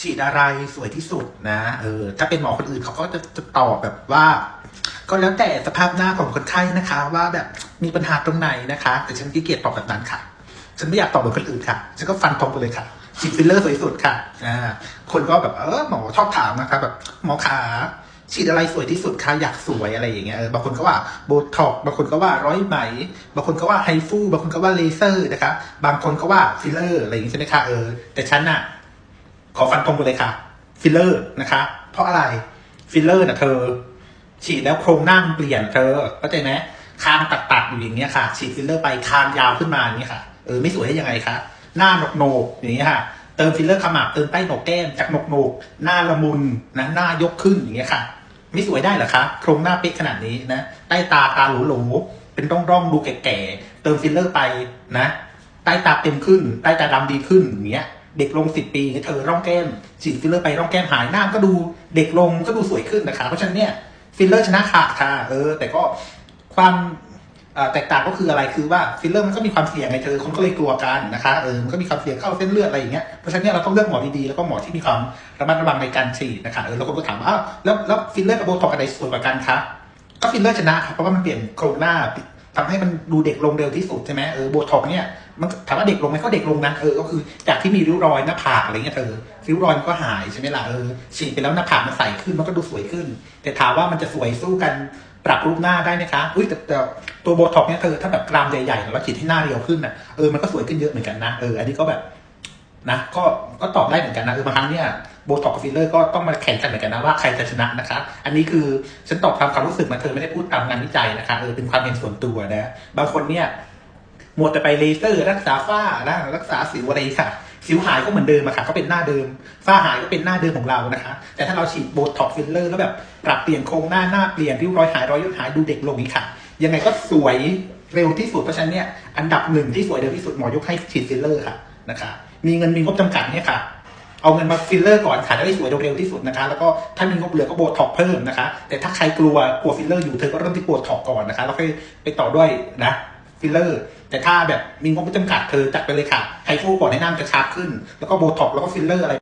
ฉีดอะไรสวยที่สุดนะ เออ ถ้าเป็นหมอคนอื่นเขาก็จะจะตอบแบบว่า ก็แล้วแต่สภาพหน้าของคนไข้นะคะ ว่าแบบมีปัญหาตรงไหนนะคะ แต่ฉันขี้เกียจตอบแบบนั้นค่ะ ฉันไม่อยากตอบเหมือนคนอื่นค่ะ ฉันก็ฟันตรงไปเลยค่ะฉีดฟิลเลอร์สวยที่สุดค่ะ อ่า คนก็แบบเออหมอชอบถามนะครับแบบหมอขาฉีดอะไรสวยที่สุดคะอยากสวยอะไรอย่างเงี้ยเออบางคนก็ว่าโบท็อกบางคนก็ว่าร้อยไหม บางคนก็ว่าไฮฟูบางคนก็ว่าเลเซอร์นะคะ บางคนก็ว่าฟิลเลอร์อะไรอย่างงี้ใช่ไหมคะเออแต่ฉันน่ะ ขอฟันตรงไปเลยค่ะ ฟิลเลอร์นะคะ เพราะอะไร ฟิลเลอร์น่ะเธอ ฉีดแล้วโครงหน้ามันเปลี่ยนเธอเข้าใจไหมคางตัดๆอยู่อย่างเงี้ยค่ะ ฉีดฟิลเลอร์ไปคางยาวขึ้นมาอย่างเงี้ยค่ะ เออไม่สวยได้ยังไงคะหน้าหนกๆอย่างเงี้ยค่ะ เติมฟิลเลอร์ขมับเติมใต้หนกแก้มจากหนกๆหน้าละมุนนะหน้ายกขึ้นอย่างเงี้ยค่ะ ไม่สวยได้หรอคะโครงหน้าเป๊ะขนาดนี้นะใต้ตาตาหลูๆเป็นร่องๆดูแก่ๆเติมฟิลเลอร์ไปนะใต้ตาเต็มขึ้นใต้ตาดำดีขึ้นอย่างเงี้ย เด็กลงสิบปีเธอร่องแก้มฉีดฟิลเลอร์ไปร่องแก้มหายหน้าก็ดูเด็กลงก็ดูสวยขึ้นนะคะเพราะฉะนั้นเนี่ยฟิลเลอร์ชนะขาดค่ะเออ แต่ก็ความแตกต่างก็คืออะไรคือว่าฟิลเลอร์มันก็มีความเสี่ยงไงเธอคนก็เลยกลัวกันนะคะเออมันก็มีความเสี่ยงเข้าเส้นเลือดอะไรอย่างเงี้ยเพราะฉะนั้นเนี่ยเราต้องเลือกหมอดีๆแล้วก็หมอที่มีความระมัดระวังในการฉีดนะคะเออแล้วคนก็ถามว่าอ้าวแล้วแล้วฟิลเลอร์กับโบท็อกอะไรสวยกว่ากันคะก็ฟิลเลอร์ชนะครับเพราะว่ามันเปลี่ยนโครงหน้า ทำให้มันดูเด็กลงเร็วที่สุดใช่ไหมเออโบท็อกเนี่ยมันถามว่าเด็กลงไหมก็เด็กลงนะเออก็คือจากที่มีริ้วรอยหน้าผากอะไรเงี้ยเธอริ้วรอยมันก็หายใช่ไหมล่ะเออฉีดไปแล้วหน้าผากมันใสขึ้นมันก็ดูสวยขึ้น แต่ถามว่ามันจะสวยสู้กันปรับรูปหน้าได้ไหมคะอุ้ยแต่แต่ตัวโบท็อกเนี่ยเธอถ้าแบบกรามใหญ่ๆแล้วฉีดให้หน้าเรียวขึ้นอะเออมันก็สวยขึ้นเยอะเหมือนกันนะเอออันนี้ก็แบบ นะก็ก็ตอบได้เหมือนกันนะเออบางครั้งเนี่ยโบท็อกกับฟิลเลอร์ก็ต้องมาแข่งกันเหมือนกันนะว่าใครจะชนะนะคะอันนี้คือฉันตอบตามความรู้สึกมาเธอไม่ได้พูดตามงานวิจัยนะคะเออเป็นความเห็นส่วนตัวนะบางคนเนี่ยมัวแต่ไปเลเซอร์รักษาฝ้านะรักษาสิวอะไรค่ะ สิวหายก็เหมือนเดิมอะค่ะ ก็เป็นหน้าเดิม ฝ้าหายก็เป็นหน้าเดิมของเรานะคะ แต่ถ้าเราฉีดโบท็อกฟิลเลอร์แล้วแบบปรับเปลี่ยนโครงหน้าหน้าเปลี่ยนริ้วรอยหายรอยย่นหายดูเด็กลงนี้ค่ะ ยังไงก็สวยเร็วที่สุดเพราะฉะนั้นเนี่ยอันดับหนึ่งที่สวยเร็วที่สุดหมอยกให้ฉีดฟิลเลอร์ค่ะนะคะ มีเงินมีงบจำกัดเนี่ยค่ะ เอาเงินมาฟิลเลอร์ก่อนขายได้สวยเร็วๆที่สุดนะคะ แล้วก็ถ้ามีงบเหลือก็โบท็อกเพิ่มนะคะ แต่ถ้าใครกลัวกลัวฟิลเลอร์อยู่เธอก็เริ่มที่โบท็อกก่อนนะคะ แล้วค่อยไปต่อด้วยนะฟิลเลอร์ แต่ถ้าแบบมีงบไม่จำกัดเธอจัดไปเลยค่ะไฮฟูก่อนให้น้ามันกระชับขึ้น แล้วก็โบท็อกแล้วก็ฟิลเลอร์อะไร